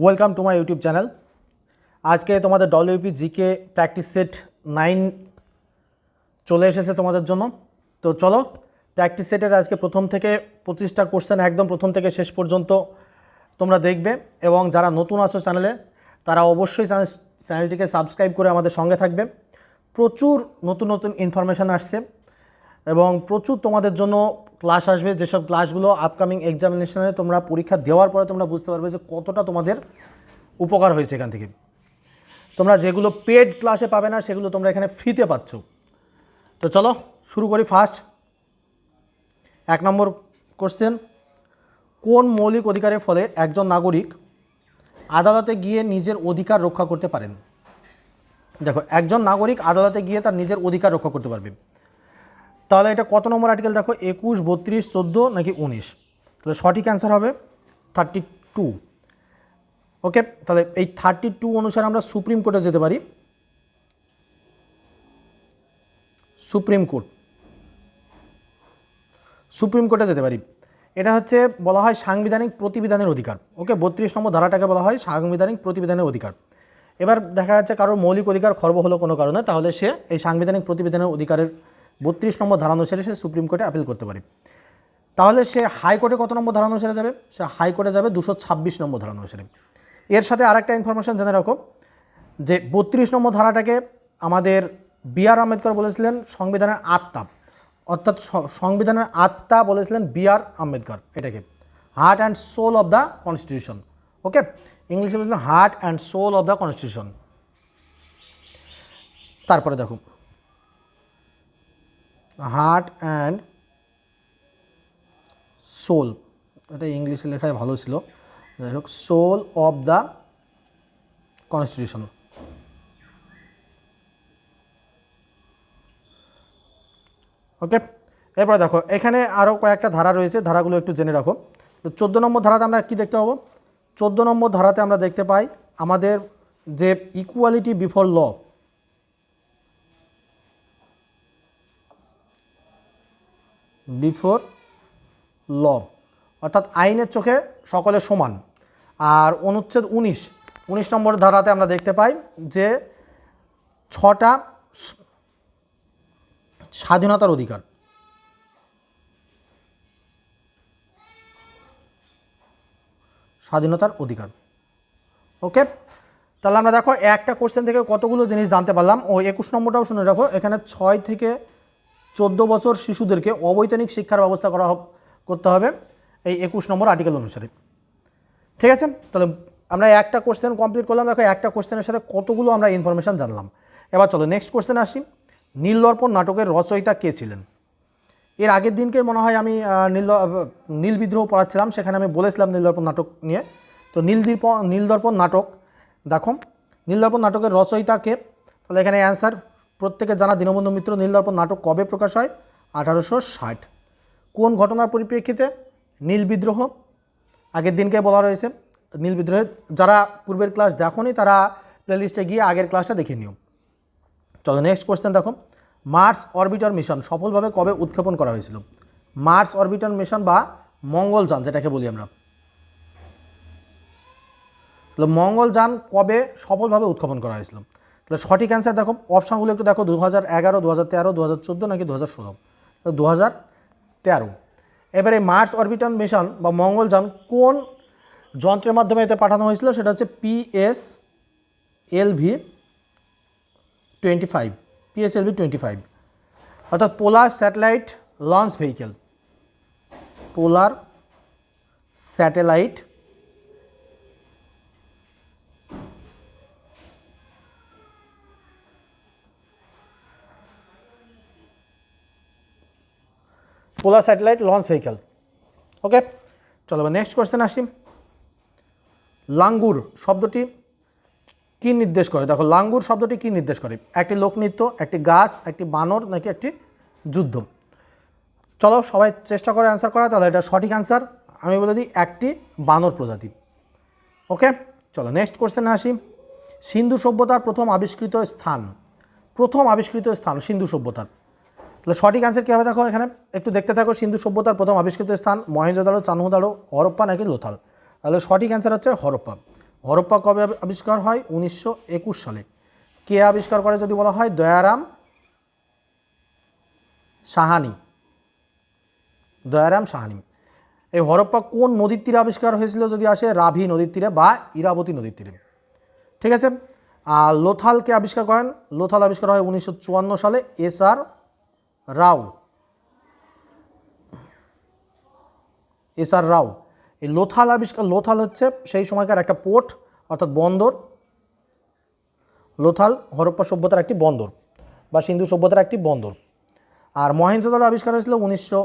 Welcome to my YouTube channel আজকে তোমাদের WP GK practice set nine চলে এসেছে তোমাদের জন্য। তো চলো প্র্যাকটিস সেটের আজকে প্রথম থেকে পঁচিশটা কোশ্চেন একদম প্রথম থেকে শেষ পর্যন্ত তোমরা দেখবে এবং যারা নতুন আছো চ্যানেলে তারা অবশ্যই চ্যানেল- চ্যানেলটিকে সাবস্ক্রাইব করে আমাদের সঙ্গে থাকবে। প্রচুর নতুন নতুন ইনফরমেশান আসছে। এবং প্রচুর তোমাদের জন্য ক্লাস আসবে। যেসব ক্লাসগুলো আপকামিং এক্সামিনেশনে তোমরা পরীক্ষা দেওয়ার পরে তোমরা বুঝতে পারবে যে কতটা তোমাদের উপকার হয়েছে এখান থেকে। তোমরা যেগুলো পেড ক্লাসে পাবে না, সেগুলো তোমরা এখানে ফ্রিতে পাচ্ছ। তো চলো, শুরু করি ফার্স্ট এক নম্বর কোশ্চেন কোন মৌলিক অধিকারের ফলে একজন নাগরিক আদালতে গিয়ে নিজের অধিকার রক্ষা করতে পারেন? দেখো, একজন নাগরিক আদালতে গিয়ে তার নিজের অধিকার রক্ষা করতে পারবে। তাহলে এটা কত নম্বর আর্টিকেল দেখো? একুশ, বত্রিশ, চোদ্দ নাকি উনিশ? তাহলে সঠিক অ্যান্সার হবে থার্টি টু ওকে তাহলে এই থার্টি টু অনুসারে আমরা সুপ্রিম কোর্টে যেতে পারি। Supreme court. সুপ্রিম কোর্টে যেতে পারি। এটা হচ্ছে বলা হয় সাংবিধানিক প্রতিবিধানের অধিকার। ওকে বত্রিশ নম্বর ধারাটাকে বলা হয় সাংবিধানিক প্রতিবিধানের অধিকার। এবার দেখা যাচ্ছে কারোর মৌলিক অধিকার খর্ব হলো কোনো কারণে, তাহলে সে এই সাংবিধানিক প্রতিবিধানের অধিকারের বত্রিশ নম্বর ধারা অনুসারে সে সুপ্রিম কোর্টে আপিল করতে পারে। তাহলে সে হাইকোর্টে কত নম্বর ধারা অনুসারে যাবে? সে হাইকোর্টে যাবে দুশো ছাব্বিশ নম্বর ধারা অনুসারে এর সাথে আরেকটা ইনফরমেশন জেনে রাখো, যে বত্রিশ নম্বর ধারাটাকে আমাদের বি আর আম্বেদকর বলেছিলেন সংবিধানের আত্মা। অর্থাৎ সংবিধানের আত্মা বলেছিলেন বি আর আম্বেদকর এটাকে। Heart and soul of the constitution okay ইংলিশে বলেছিলেন heart and soul of the constitution তারপরে দেখো হার্ট অ্যান্ড সোল। এটা ইংলিশে লেখায় ভালো ছিল। যাই হোক, soul of the constitution. Okay, এরপর দেখো, এখানে আরও কয়েকটা ধারা রয়েছে। ধারাগুলো একটু জেনে রাখো। তো চোদ্দ নম্বর ধারাতে আমরা কি দেখতে পাবো? চোদ্দ নম্বর ধারাতে আমরা দেখতে পাই আমাদের যে equality before law before law অর্থাৎ আইনের চোখে সকলে সমান। আর অনুচ্ছেদ উনিশ উনিশ নম্বর ধারাতে আমরা দেখতে পাই যে ছটা স্বাধীনতার অধিকার। স্বাধীনতার অধিকার। ওকে? তাহলে আমরা দেখো একটা কোশ্চেন থেকে কতগুলো জিনিস জানতে পারলাম। ও একুশ নম্বরটাও শুনে রাখো। এখানে ছয় থেকে চোদ্দ বছর শিশুদেরকে অবৈতনিক শিক্ষার ব্যবস্থা করা করতে হবে। এই একুশ নম্বর আর্টিকেল অনুসারে। ঠিক আছে? তাহলে আমরা একটা কোশ্চেন কমপ্লিট করলাম। দেখো, একটা কোশ্চেনের সাথে কতগুলো আমরা ইনফরমেশান জানলাম। এবার চলো নেক্সট কোশ্চেন আসি। নীলদর্পণ নাটকের রচয়িতা কে ছিলেন? এর আগের দিনকে মনে হয় আমি নীল নীল বিদ্রোহ পড়াচ্ছিলাম। সেখানে আমি বলেছিলাম নীলদর্পণ নাটক নিয়ে। তো নীলদীপ নীলদর্পণ নাটক, দেখো। নীলদর্পণ নাটকের রচয়িতা কে? তাহলে এখানে অ্যান্সার প্রত্যেকে জানা দীনবন্ধু মিত্র নীলদর্পণ নাটক কবে প্রকাশ হয়? আঠারোশো ষাট। কোন ঘটনার পরিপ্রেক্ষিতে? নীল বিদ্রোহ। আগের দিনকে বলা রয়েছে, নীল বিদ্রোহের যারা পূর্বের ক্লাস দেখোনি, তারা প্লেলিস্টে গিয়ে আগের ক্লাসটা দেখে নিও। চলো নেক্সট কোয়েশ্চেন দেখো। মার্স অরবিটার মিশন সফলভাবে কবে উৎক্ষেপণ করা হয়েছিল? মার্স অরবিটার মিশন বা মঙ্গলযান যেটাকে বলি আমরা। মঙ্গলযান কবে সফলভাবে উৎক্ষেপণ করা হয়েছিল? তাহলে সঠিক অ্যান্সার দেখো অপশানগুলো একটু দেখো দু হাজার এগারো দু হাজার তেরো দু হাজার চোদ্দ নাকি দু হাজার ষোলো? দু হাজার তেরো। এবারে মার্স অরবিটার মিশন বা মঙ্গলযান কোন যন্ত্রের মাধ্যমে এতে পাঠানো হয়েছিল? সেটা হচ্ছে PS LV twenty five PSLV twenty five অর্থাৎ polar satellite launch vehicle polar satellite polar satellite launch vehicle okay চলো নেক্সট কোয়েশ্চেন আসি। লাঙ্গুর শব্দটি কি নির্দেশ করে? দেখো লাঙ্গুর শব্দটি কি নির্দেশ করে? একটি লোকনৃত্য, একটি গাছ, একটি বানর নাকি একটি যুদ্ধ? চলো সবাই চেষ্টা করে অ্যান্সার করা, তাহলে এটা সঠিক অ্যান্সার আমি বলে দিই, একটি বানর প্রজাতি। ওকে চলো নেক্সট কোশ্চেনে আসি। সিন্ধু সভ্যতার প্রথম আবিষ্কৃত স্থান। প্রথম আবিষ্কৃত স্থান সিন্ধু সভ্যতার। তাহলে সঠিক অ্যান্সার কী হবে দেখো এখানে? একটু দেখতে থাকো, সিন্ধু সভ্যতার প্রথম আবিষ্কৃত স্থান মহেঞ্জোদারো চানহুদারো, হরপ্পা নাকি লোথাল? তাহলে সঠিক অ্যান্সার হচ্ছে হরপ্পা। হরপ্পা কবে আবিষ্কার হয়? উনিশশো একুশ সালে। কে আবিষ্কার করে যদি বলা হয়? দয়ারাম সাহানি। দয়ারাম সাহানি। এই হরপ্পা কোন নদীর তীরে আবিষ্কার হয়েছিল যদি আসে? রাভি নদীর তীরে বা ইরাবতী নদীর তীরে। ঠিক আছে? আর লোথালকে আবিষ্কার করেন লোথাল আবিষ্কার হয় উনিশশো চুয়ান্ন সালে, এস আর রাও। এস আর রাও। এই লোথাল আবিষ্কার, লোথাল হচ্ছে সেই সময়কার একটা পোর্ট, অর্থাৎ বন্দর। লোথাল হরপ্পা সভ্যতার একটি বন্দর বা সিন্ধু সভ্যতার একটি বন্দর। আর মহেঞ্জোদারো আবিষ্কার হয়েছিল উনিশশো,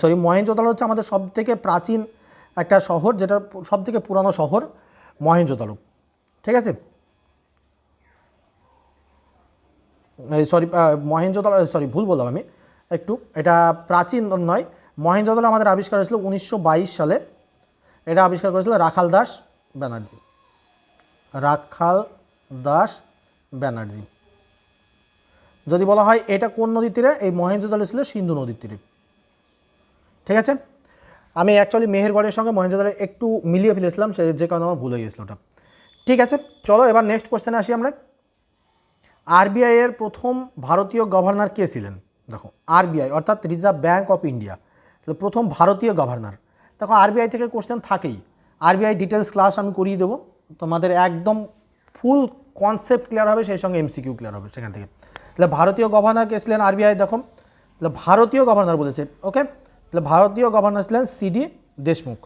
সরি মহেঞ্জোদারো হচ্ছে আমাদের সব থেকে প্রাচীন একটা শহর, যেটা সব থেকে পুরানো শহর মহেঞ্জোদারো ঠিক আছে? সরি মহেঞ্জোদারো সরি, ভুল বললাম আমি। একটু, এটা প্রাচীন নয়। মহেঞ্জোদারো আমাদের আবিষ্কার হয়েছিল উনিশশো বাইশ সালে। এটা আবিষ্কার করেছিল রাখাল দাস ব্যানার্জি। রাখাল দাস ব্যানার্জি। যদি বলা হয় এটা কোন নদীর তীরে? এই মহেঞ্জোদারো ছিল সিন্ধু নদীর তীরে। ঠিক আছে? আমি অ্যাকচুয়ালি মেহেরগড়ের সঙ্গে মহেঞ্জোদারো একটু মিলিয়ে ফেলেছিলাম, সে যে কারণে আমার ভুলে গিয়েছিল ওটা। ঠিক আছে? চলো, এবার নেক্সট কোয়েশ্চেনে আসি আমরা। আরবিআই এর প্রথম ভারতীয় গভর্নর কে ছিলেন? দেখো, আরবিআই, অর্থাৎ রিজার্ভ ব্যাঙ্ক অফ ইন্ডিয়া। তাহলে প্রথম ভারতীয় গভর্নর। দেখো, আরবিআই থেকে কোশ্চেন থাকেই। আরবিআই ডিটেলস ক্লাস আমি করিয়ে দেবো। তোমাদের একদম ফুল কনসেপ্ট ক্লিয়ার হবে, সেই সঙ্গে এমসিকিউ ক্লিয়ার হবে সেখান থেকে। তাহলে ভারতীয় গভর্নর কে ছিলেন আরবিআই, দেখো। তাহলে ভারতীয় গভর্নর বলেছে ওকে তাহলে ভারতীয় গভর্নর ছিলেন সিডি দেশমুখ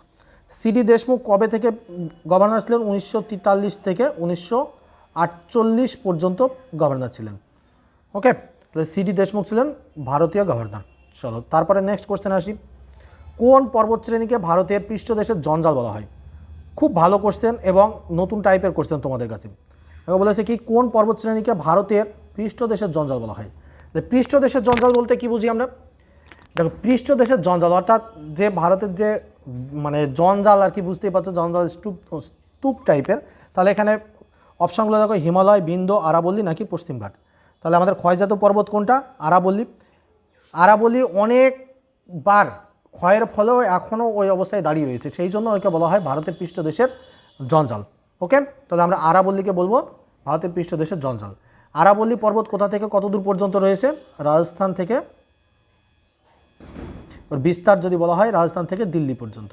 সিডি দেশমুখ কবে থেকে গভর্নর ছিলেন? উনিশশো তেতাল্লিশ থেকে উনিশশো আটচল্লিশ পর্যন্ত গভর্নর ছিলেন। ওকে তাহলে সিডি দেশমুখ ছিলেন ভারতীয় গভর্নর চলো, তারপরে নেক্সট কোশ্চেন আসি। কোন পর্বত শ্রেণীকে ভারতের পৃষ্ঠদেশের জঞ্জাল বলা হয়? খুব ভালো কোশ্চেন এবং নতুন টাইপের কোশ্চেন তোমাদের কাছে। এবার বলেছে কি, কোন পর্বত শ্রেণীকে ভারতের পৃষ্ঠদেশের জঞ্জাল বলা হয়? পৃষ্ঠদেশের জঞ্জাল বলতে কি বুঝি আমরা? দেখো পৃষ্ঠদেশের জঞ্জাল, অর্থাৎ যে ভারতের যে মানে জঞ্জাল আর কি বুঝতেই পারছ, জঞ্জাল স্তূপ স্তূপ টাইপের তাহলে এখানে অপশানগুলো দেখো, হিমালয় বিন্দ আরাবল্লী নাকি পশ্চিমঘাট তাহলে আমাদের ক্ষয়জাত পর্বত কোনটা? আরাবল্লী। আরাবল্লী অনেকবার ক্ষয়ের ফলেও এখনও ওই অবস্থায় দাঁড়িয়ে রয়েছে। সেই জন্য ওকে বলা হয় ভারতের পৃষ্ঠদেশের জঞ্জাল। ওকে? তাহলে আমরা আরাবল্লীকে বলব ভারতের পৃষ্ঠদেশের জঞ্জাল। আরাবল্লী পর্বত কোথা থেকে কত দূর পর্যন্ত রয়েছে? রাজস্থান থেকে, ওর বিস্তার যদি বলা হয়, রাজস্থান থেকে দিল্লি পর্যন্ত।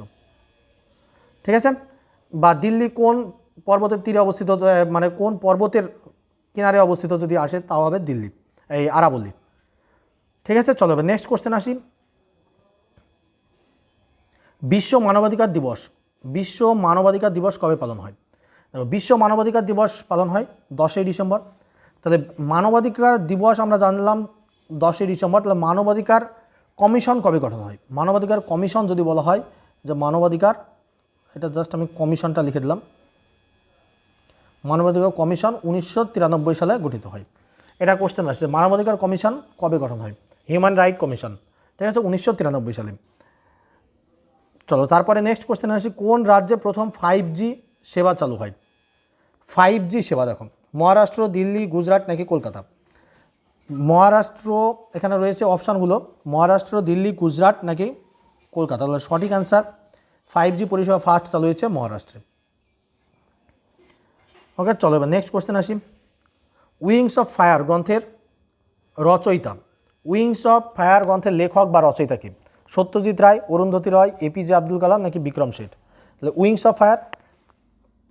ঠিক আছে? বা দিল্লি কোন পর্বতের তীরে অবস্থিত মানে কোন পর্বতের কিনারে অবস্থিত যদি আসে, তাও হবে দিল্লি এই আরাবল্লী ঠিক আছে, চলো এবার নেক্সট কোশ্চেন আসি। বিশ্ব মানবাধিকার দিবস, বিশ্ব মানবাধিকার দিবস কবে পালন হয়? বিশ্ব মানবাধিকার দিবস পালন হয় দশই ডিসেম্বর। তাহলে মানবাধিকার দিবস আমরা জানলাম দশই ডিসেম্বর, তাহলে মানবাধিকার কমিশন কবে গঠন হয়? মানবাধিকার কমিশন যদি বলা হয়, যে মানবাধিকার, এটা জাস্ট আমি কমিশনটা লিখে দিলাম। মানবাধিকার কমিশন উনিশশো তিরানব্বই সালে গঠিত হয়। এটা কোশ্চেন আসছে, মানবাধিকার কমিশন কবে গঠন হয়? হিউম্যান রাইট কমিশন ঠিক আছে? উনিশশো তিরানব্বই সালে। চলো, তারপরে নেক্সট কোশ্চেন আসি, কোন রাজ্যে প্রথম ফাইভ জি সেবা চালু হয়? ফাইভ জি সেবা দেখো, মহারাষ্ট্র, দিল্লি, গুজরাট নাকি কলকাতা? মহারাষ্ট্র, এখানে রয়েছে অপশানগুলো, মহারাষ্ট্র, দিল্লি, গুজরাট নাকি কলকাতা? তাহলে সঠিক অ্যান্সার ফাইভ জি পরিষেবা ফার্স্ট চালু হয়েছে মহারাষ্ট্রে। ওকে চলো এবার নেক্সট কোশ্চেন আসি। উইংস অফ ফায়ার গ্রন্থের রচয়িতা। উইংস অফ ফায়ার গ্রন্থের লেখক বা রচয়িতা কি? সত্যজিৎ রায়, অরুন্ধতী রয় এপিজে আব্দুল কালাম নাকি বিক্রম শেঠ? তাহলে উইংস অফ ফায়ার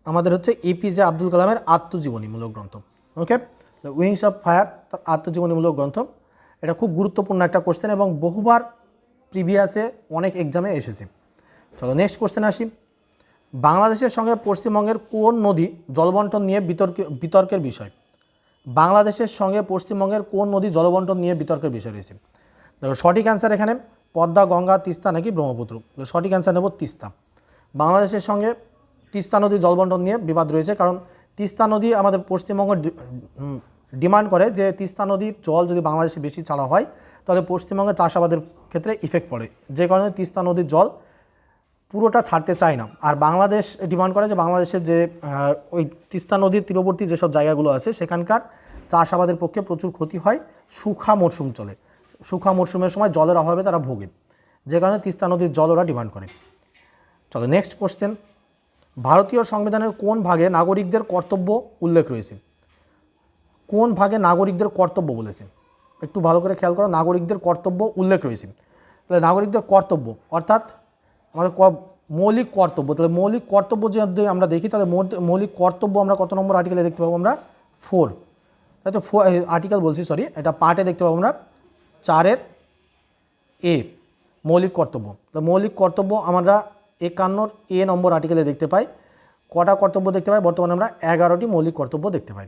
আমাদের হচ্ছে এপিজে আব্দুল কালামের আত্মজীবনীমূলক গ্রন্থ। ওকে উইংস অফ ফায়ার তার আত্মজীবনীমূলক গ্রন্থ। এটা খুব গুরুত্বপূর্ণ একটা কোশ্চেন এবং বহুবার প্রিভিয়াসে অনেক এক্সামে এসেছে। চলো নেক্সট কোশ্চেন আসি। বাংলাদেশের সঙ্গে পশ্চিমবঙ্গের কোন নদী জলবন্টন নিয়ে বিতর্ক বিতর্কের বিষয়? বাংলাদেশের সঙ্গে পশ্চিমবঙ্গের কোন নদী জলবন্টন নিয়ে বিতর্কের বিষয় রয়েছে? দেখো, সঠিক অ্যান্সার এখানে পদ্মা, গঙ্গা, তিস্তা নাকি ব্রহ্মপুত্র? সঠিক অ্যান্সার নেব তিস্তা। বাংলাদেশের সঙ্গে তিস্তা নদীর জলবন্টন নিয়ে বিবাদ রয়েছে কারণ তিস্তা নদী আমাদের পশ্চিমবঙ্গ ডিমান্ড করে যে তিস্তা নদীর জল যদি বাংলাদেশে বেশি ছাড়া হয়, তাহলে পশ্চিমবঙ্গে চাষাবাদের ক্ষেত্রে ইফেক্ট পড়ে। যে কারণে তিস্তা নদীর জল পুরোটা ছাড়তে চায় না। আর বাংলাদেশ ডিমান্ড করে যে বাংলাদেশের যে ওই তিস্তা নদীর তীরবর্তী যেসব জায়গাগুলো আছে, সেখানকার চাষাবাদের পক্ষে প্রচুর ক্ষতি হয় শুখা মরশুম চলে। শুখা মরশুমের সময় জলের অভাবে তারা ভোগে, যে কারণে তিস্তা নদীর জল ওরা ডিমান্ড করে। চলো নেক্সট কোশ্চেন ভারতীয় সংবিধানের কোন ভাগে নাগরিকদের কর্তব্য উল্লেখ রয়েছে? কোন ভাগে নাগরিকদের কর্তব্য বলেছে? একটু ভালো করে খেয়াল করো, নাগরিকদের কর্তব্য উল্লেখ রয়েছে। তাহলে নাগরিকদের কর্তব্য, অর্থাৎ আমাদের মৌলিক কর্তব্য। তাহলে মৌলিক কর্তব্য যদি আমরা দেখি, তাহলে মৌলিক কর্তব্য আমরা কত নম্বর আর্টিকেলে দেখতে পাবো আমরা? ফোর তাই তো ফোর আর্টিকেল বলছি সরি এটা পার্টে দেখতে পাবো আমরা। চারের এ মৌলিক কর্তব্য। তো মৌলিক কর্তব্য আমরা একান্নর এ নম্বর আর্টিকেলে দেখতে পাই। কটা কর্তব্য দেখতে পাই? বর্তমানে আমরা এগারোটি মৌলিক কর্তব্য দেখতে পাই।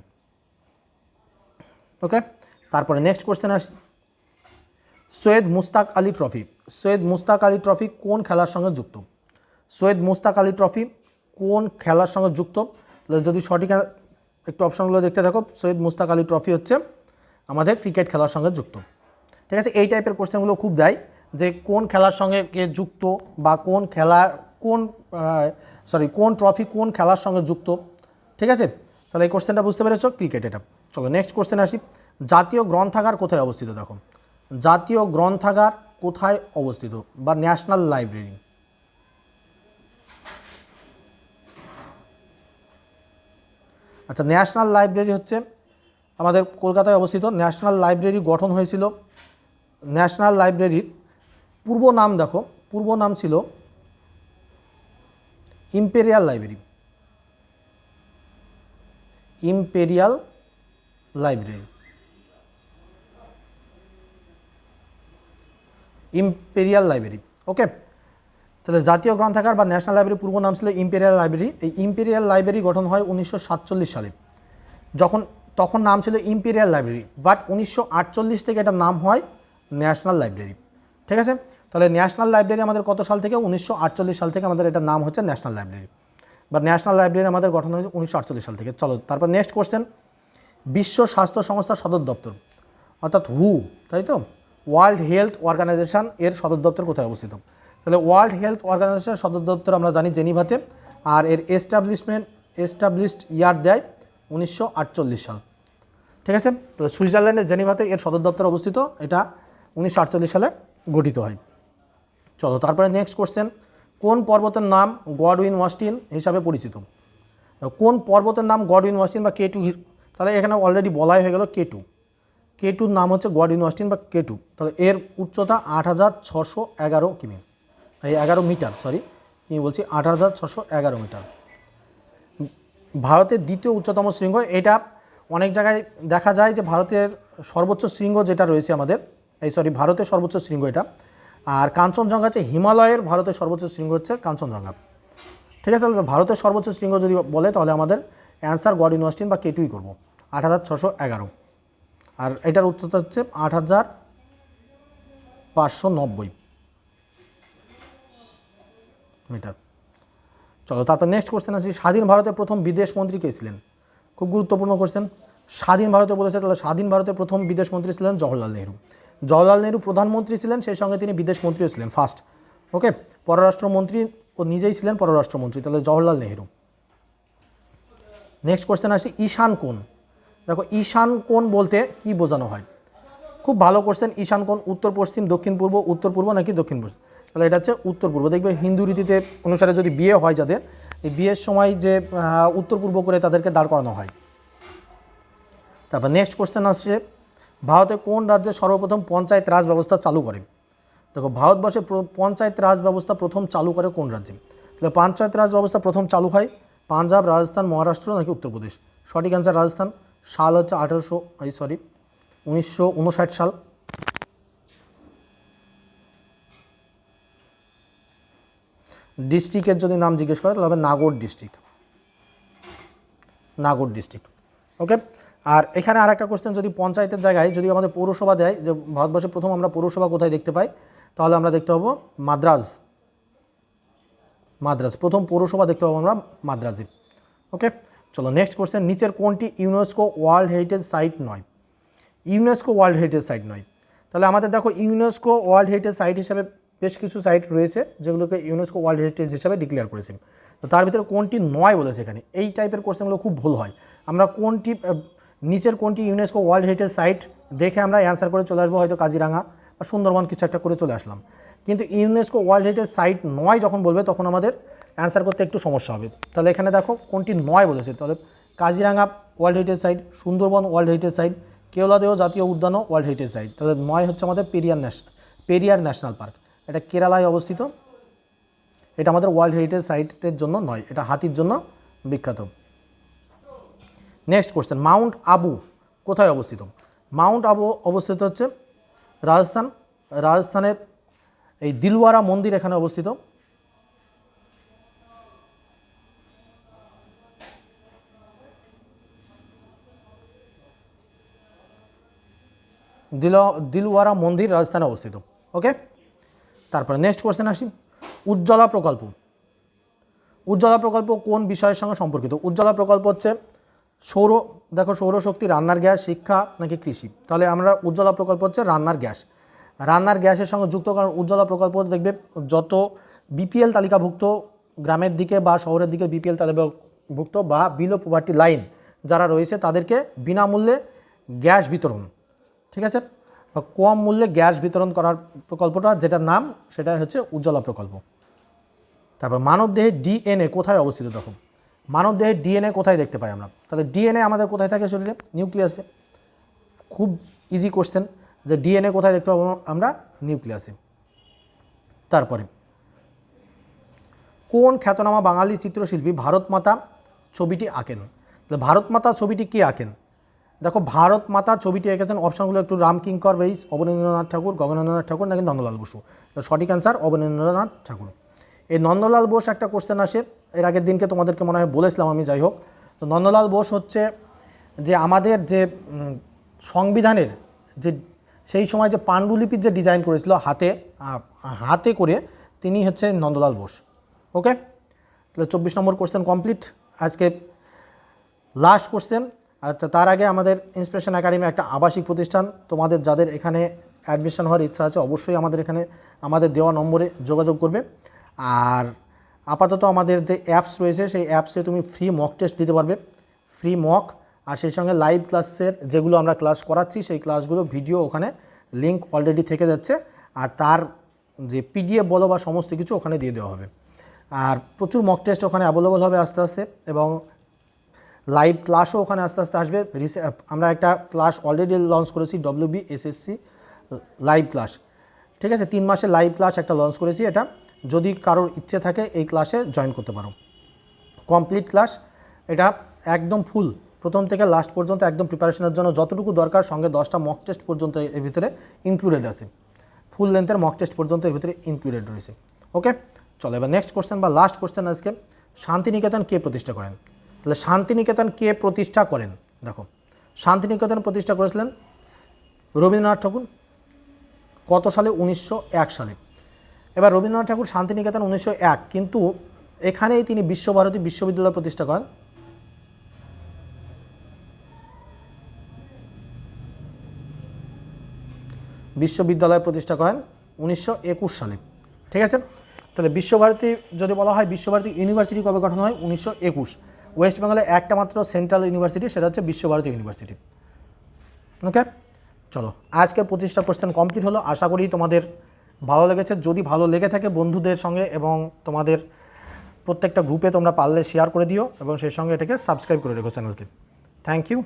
ওকে তারপরে নেক্সট কোশ্চেন আসি। সৈয়দ মুস্তাক আলী ট্রফি সৈয়দ মুস্তাক আলী ট্রফি কোন খেলার সঙ্গে যুক্ত? সৈয়দ মুস্তাক আলী ট্রফি কোন খেলার সঙ্গে যুক্ত? যদি সঠিক একটু অপশানগুলো দেখতে থাকো, সৈয়দ মুস্তাক আলী ট্রফি হচ্ছে আমাদের ক্রিকেট খেলার সঙ্গে যুক্ত। ঠিক আছে, এই টাইপের কোশ্চেনগুলো খুব দেয় যে কোন খেলার সঙ্গে কে যুক্ত বা কোন খেলা, কোন সরি কোন ট্রফি কোন খেলার সঙ্গে যুক্ত? ঠিক আছে? তাহলে এই কোশ্চেনটা বুঝতে পেরেছ ক্রিকেট এটা। চলো নেক্সট কোশ্চেন আসি। জাতীয় গ্রন্থাগার কোথায় অবস্থিত দেখো। জাতীয় গ্রন্থাগার কোথায় অবস্থিত? বা ন্যাশনাল লাইব্রেরি। আচ্ছা ন্যাশনাল লাইব্রেরি হচ্ছে আমাদের কলকাতায় অবস্থিত। ন্যাশনাল লাইব্রেরি গঠন হয়েছিল, ন্যাশনাল লাইব্রেরির পূর্ব নাম দেখো, পূর্ব নাম ছিল imperial library. Imperial library. Imperial library okay তাহলে জাতীয় গ্রন্থাগার বা ন্যাশনাল লাইব্রেরি পূর্ব নাম ছিল ইম্পেরিয়াল লাইব্রেরি এই ইম্পেরিয়াল লাইব্রেরি গঠন হয় উনিশশো সাতচল্লিশ সালে। যখন, তখন নাম ছিল ইম্পেরিয়াল লাইব্রেরি বাট উনিশশো আটচল্লিশ থেকে এটা নাম হয় ন্যাশনাল লাইব্রেরি ঠিক আছে? তাহলে ন্যাশনাল লাইব্রেরি আমাদের কত সাল থেকে? উনিশশো আটচল্লিশ সাল থেকে আমাদের এটা নাম হচ্ছে ন্যাশনাল লাইব্রেরি বা ন্যাশনাল লাইব্রেরি আমাদের গঠন হয়েছে উনিশশো আটচল্লিশ সাল থেকে। চলো, তারপর নেক্সট কোশ্চেন বিশ্ব স্বাস্থ্য সংস্থার সদর দপ্তর, অর্থাৎ হু তাই তো? ওয়ার্ল্ড হেলথ অর্গানাইজেশন এর সদর দপ্তর কোথায় অবস্থিত? তাহলে ওয়ার্ল্ড হেলথ অর্গানাইজেশন সদর দপ্তর আমরা জানি জেনিভাতে, আর এর এস্টাবলিশমেন্ট এস্টাবলিশড ইয়ার দেয় উনিশশো আটচল্লিশ সাল। ঠিক আছে? তাহলে সুইজারল্যান্ডের জেনিভাতে এর সদর দপ্তর অবস্থিত, এটা উনিশশো আটচল্লিশ সালে গঠিত হয়। চলো, তারপরে নেক্সট কোশ্চেন কোন পর্বতের নাম গডউইন ওয়াস্টিন হিসাবে পরিচিত? কোন পর্বতের নাম গডউইন ওয়াস্টিন বা কে টু তাহলে এখানে অলরেডি বলাই হয়ে গেল কে টু। কে টুর নাম হচ্ছে গডউইন ওয়াস্টিন বা কে টু তাহলে এর উচ্চতা আট হাজার ছশো এগারো কিমি। এই এগারো মিটার সরি কি বলছি আট হাজার ছশো এগারো মিটার। ভারতের দ্বিতীয় উচ্চতম শৃঙ্গ, এটা অনেক জায়গায় দেখা যায় যে ভারতের সর্বোচ্চ শৃঙ্গ যেটা রয়েছে আমাদের, এই সরি ভারতের সর্বোচ্চ শৃঙ্গ এটা। আর কাঞ্চনজঙ্ঘা হচ্ছে হিমালয়ের ভারতের সর্বোচ্চ শৃঙ্গ হচ্ছে কাঞ্চনজঙ্ঘা। ঠিক আছে, তাহলে ভারতের সর্বোচ্চ শৃঙ্গ যদি বলে, তাহলে আমাদের অ্যান্সার গড ইউনিভার্সিটি বা কেটুই করব। আট হাজার ছশো এগারো। আর এটার উচ্চতা হচ্ছে আট হাজার পাঁচশো নব্বই মিটার। চলো, তারপর নেক্সট কোশ্চেন আছে স্বাধীন ভারতের প্রথম বিদেশ মন্ত্রী কে ছিলেন? খুব গুরুত্বপূর্ণ কোশ্চেন স্বাধীন ভারতে বলেছে, তাহলে স্বাধীন ভারতের প্রথম বিদেশ মন্ত্রী ছিলেন জওহরলাল নেহরু। জওহরলাল নেহরু প্রধানমন্ত্রী ছিলেন, সেই সঙ্গে তিনি বিদেশ মন্ত্রীও ছিলেন ফার্স্ট ওকে পররাষ্ট্রমন্ত্রী ও নিজেই ছিলেন পররাষ্ট্রমন্ত্রী, তাহলে জওহরলাল নেহরু। নেক্সট কোশ্চেন আসি, ঈশান কোণ দেখো, ঈশান কোণ বলতে কি বোঝানো হয়? খুব ভালো কোশ্চেন ঈশান কোণ উত্তর পশ্চিম, দক্ষিণ পূর্ব, উত্তর পূর্ব নাকি দক্ষিণ পশ্চিম তাহলে এটা হচ্ছে উত্তর পূর্ব। দেখবে হিন্দু রীতিতে অনুসারে যদি বিয়ে হয় যাদের, এই বিয়ের সময় যে উত্তর পূর্ব করে তাদেরকে দাঁড় করানো হয়। তারপর নেক্সট কোশ্চেন আসছে, ভারতে কোন রাজ্যে সর্বপ্রথম পঞ্চায়েত রাজ ব্যবস্থা চালু করে? দেখো, ভারতবর্ষে পঞ্চায়েত রাজ ব্যবস্থা প্রথম চালু করে কোন রাজ্যে? তাহলে পঞ্চায়েত রাজ ব্যবস্থা প্রথম চালু হয় পাঞ্জাব, রাজস্থান, মহারাষ্ট্র নাকি উত্তরপ্রদেশ? সঠিক অ্যান্সার রাজস্থান। সাল হচ্ছে আঠেরোশো, এই সরি উনিশশো উনষাট সাল। ডিস্ট্রিক্টের যদি নাম জিজ্ঞেস করে, তাহলে হবে নাগর ডিস্ট্রিক্ট নাগর ডিস্ট্রিক্ট ওকে আর এখানে আর একটা কোশ্চেন যদি পঞ্চায়েতের জায়গায় যদি আমাদের পৌরসভা দেয়, যে ভারতবর্ষে প্রথম আমরা পৌরসভা কোথায় দেখতে পাই, তাহলে আমরা দেখতে পাবো মাদ্রাজ। মাদ্রাজ, প্রথম পৌরসভা দেখতে পাবো আমরা মাদ্রাজে ওকে চলো নেক্সট কোশ্চেন নিচের কোনটি ইউনেস্কো ওয়ার্ল্ড হেরিটেজ সাইট নয়? ইউনেস্কো ওয়ার্ল্ড হেরিটেজ সাইট নয়। তাহলে আমাদের দেখো ইউনেস্কো ওয়ার্ল্ড হেরিটেজ সাইট হিসাবে বেশ কিছু সাইট রয়েছে, যেগুলোকে ইউনেস্কো ওয়ার্ল্ড হেরিটেজ হিসাবে ডিক্লেয়ার করেছে। তো তার ভিতরে কোনটি নয় বলেছে এখানে, এই টাইপের কোশ্চেনগুলো খুব ভুল হয়। আমরা কোনটি নিচের কোনটি ইউনেস্কো ওয়ার্ল্ড হেরিটেজ সাইট দেখে আমরা অ্যান্সার করে চলে আসব হয়তো কাজিরাঙা বা সুন্দরবন কিছু একটা করে চলে আসলাম। কিন্তু ইউনেস্কো ওয়ার্ল্ড হেরিটেজ সাইট নয় যখন বলবে, তখন আমাদের অ্যান্সার করতে একটু সমস্যা হবে। তাহলে এখানে দেখো কোনটি নয় বলেছে। তাহলে Kaziranga world heritage site Sundarban world heritage site Keoladeo জাতীয় উদ্যানও ওয়ার্ল্ড হেরিটেজ সাইট তাহলে নয় হচ্ছে আমাদের Periyar national Periyar national park. এটা কেরালায় অবস্থিত। এটা আমাদের ওয়ার্ল্ড হেরিটেজ সাইটের জন্য নয়, এটা হাতির জন্য বিখ্যাত। নেক্সট কোশ্চেন মাউন্ট আবু কোথায় অবস্থিত? মাউন্ট আবু অবস্থিত হচ্ছে রাজস্থান। রাজস্থানের এই দিলওয়ারা মন্দির এখানে অবস্থিত। দিল, দিলওয়ারা মন্দির রাজস্থানে অবস্থিত ওকে তারপরে নেক্সট কোয়েশ্চেন আসি, উজ্জ্বলা প্রকল্প। উজ্জ্বলা প্রকল্প কোন বিষয়ের সঙ্গে সম্পর্কিত? উজ্জ্বলা প্রকল্প হচ্ছে সৌর, দেখো সৌরশক্তি, রান্নার গ্যাস, শিক্ষা নাকি কৃষি? তাহলে আমরা উজ্জ্বলা প্রকল্প হচ্ছে রান্নার গ্যাস। রান্নার গ্যাসের সঙ্গে যুক্ত কারণ উজ্জ্বলা প্রকল্প দেখবে যত বিপিএল তালিকাভুক্ত গ্রামের দিকে বা শহরের দিকে বিপিএল তালিকাভুক্ত বা বিলো পোভার্টি লাইন যারা রয়েছে তাদেরকে বিনামূল্যে গ্যাস বিতরণ। ঠিক আছে? বা কম মূল্যে গ্যাস বিতরণ করার প্রকল্পটা যেটার নাম সেটা হচ্ছে উজ্জ্বলা প্রকল্প। তারপর মানবদেহের ডিএনএ কোথায় অবস্থিত দেখো? মানবদেহের ডিএনএ কোথায় দেখতে পাই আমরা? তাহলে ডিএনএ আমাদের কোথায় থাকে শরীরে? নিউক্লিয়াসে। খুব ইজি কোশ্চেন যে ডিএনএ কোথায় দেখতে পাবো আমরা? নিউক্লিয়াসে। তারপরে, কোন খ্যাতনামা বাঙালি চিত্রশিল্পী ভারত মাতা ছবিটি আঁকেন? তাহলে ভারত মাতা ছবিটি কে আঁকেন? দেখো, ভারত মাতা ছবিটি এঁকেছেন অপশানগুলো একটু রামকিঙ্কর বেইস, অবনীন্দ্রনাথ ঠাকুর, গগনেন্দ্রনাথ ঠাকুর নাকি নন্দলাল বসু? সঠিক অ্যান্সার অবনীন্দ্রনাথ ঠাকুর। এই নন্দলাল বোস একটা কোশ্চেন আসে, এর আগের দিনকে তোমাদেরকে মনে হয় বলেছিলাম আমি, যাই হোক। তো নন্দলাল বোস হচ্ছে যে আমাদের যে সংবিধানের যে, সেই সময় যে পাণ্ডুলিপির যে ডিজাইন করেছিল হাতে হাতে করে তিনি হচ্ছে নন্দলাল বোস ওকে তাহলে চব্বিশ নম্বর কোশ্চেন কমপ্লিট আজকে লাস্ট কোশ্চেন আচ্ছা তার আগে আমাদের ইন্সপিরেশন একাডেমি একটা আবাসিক প্রতিষ্ঠান। তোমাদের যাদের এখানে অ্যাডমিশন হওয়ার ইচ্ছা আছে, অবশ্যই আমাদের এখানে, আমাদের দেওয়া নম্বরে যোগাযোগ করবে। আর আপাতত আমাদের যে অ্যাপস রয়েছে, সেই অ্যাপসে তুমি ফ্রি মক টেস্ট দিতে পারবে। ফ্রি মক আর সেই সঙ্গে লাইভ ক্লাসের যেগুলো আমরা ক্লাস করাচ্ছি, সেই ক্লাসগুলো ভিডিও ওখানে লিঙ্ক অলরেডি থেকে যাচ্ছে। আর তার যে পিডিএফ বলো বা সমস্ত কিছু ওখানে দিয়ে দেওয়া হবে। আর প্রচুর মক টেস্ট ওখানে অ্যাভেলেবল হবে আস্তে আস্তে। এবং লাইভ ক্লাসও ওখানে আস্তে আস্তে আসবে। আমরা একটা ক্লাস অলরেডি লঞ্চ করেছি ডব্লিউবি এসএসসি লাইভ ক্লাস ঠিক আছে, তিন মাসের লাইভ ক্লাস একটা লঞ্চ করেছি এটা। যদি কারোর ইচ্ছে থাকে, এই ক্লাসে জয়েন করতে পারো। কমপ্লিট ক্লাস এটা একদম ফুল প্রথম থেকে লাস্ট পর্যন্ত একদম প্রিপারেশনের জন্য যতটুকু দরকার, সঙ্গে দশটা মক টেস্ট পর্যন্ত এর ভিতরে ইনক্লুডেড আছে। ফুল লেন্থের মক টেস্ট পর্যন্ত এর ভিতরে ইনক্লুডেড রয়েছে। ওকে চলো, এবার নেক্সট কোশ্চেন বা লাস্ট কোশ্চেন আজকে। শান্তিনিকেতন কে প্রতিষ্ঠা করেন? তাহলে শান্তিনিকেতন কে প্রতিষ্ঠা করেন? দেখো, শান্তিনিকেতন প্রতিষ্ঠা করেছিলেন রবীন্দ্রনাথ ঠাকুর। কত সালে? উনিশশো এক সালে। এবার রবীন্দ্রনাথ ঠাকুর শান্তিনিকেতন উনিশশো এক, কিন্তু এখানেই তিনি বিশ্বভারতী বিশ্ববিদ্যালয় প্রতিষ্ঠা করেন। বিশ্ববিদ্যালয় প্রতিষ্ঠা করেন উনিশশো একুশ সালে। ঠিক আছে? তাহলে বিশ্বভারতী যদি বলা হয়, বিশ্বভারতী ইউনিভার্সিটি কবে গঠন হয়? উনিশশো একুশ। ওয়েস্ট বেঙ্গলে একটা মাত্র সেন্ট্রাল ইউনিভার্সিটি, সেটা হচ্ছে বিশ্বভারতী ইউনিভার্সিটি। ওকে চলো, আজকের পঁচিশটা কোশ্চেন কমপ্লিট হলো। আশা করি তোমাদের ভালো লেগেছে। যদি ভালো লেগে থাকে বন্ধুদের সঙ্গে এবং তোমাদের প্রত্যেকটা গ্রুপে তোমরা পারলে শেয়ার করে দিও এবং সেই সঙ্গে এটাকে সাবস্ক্রাইব করে রেখো চ্যানেলকে থ্যাংক ইউ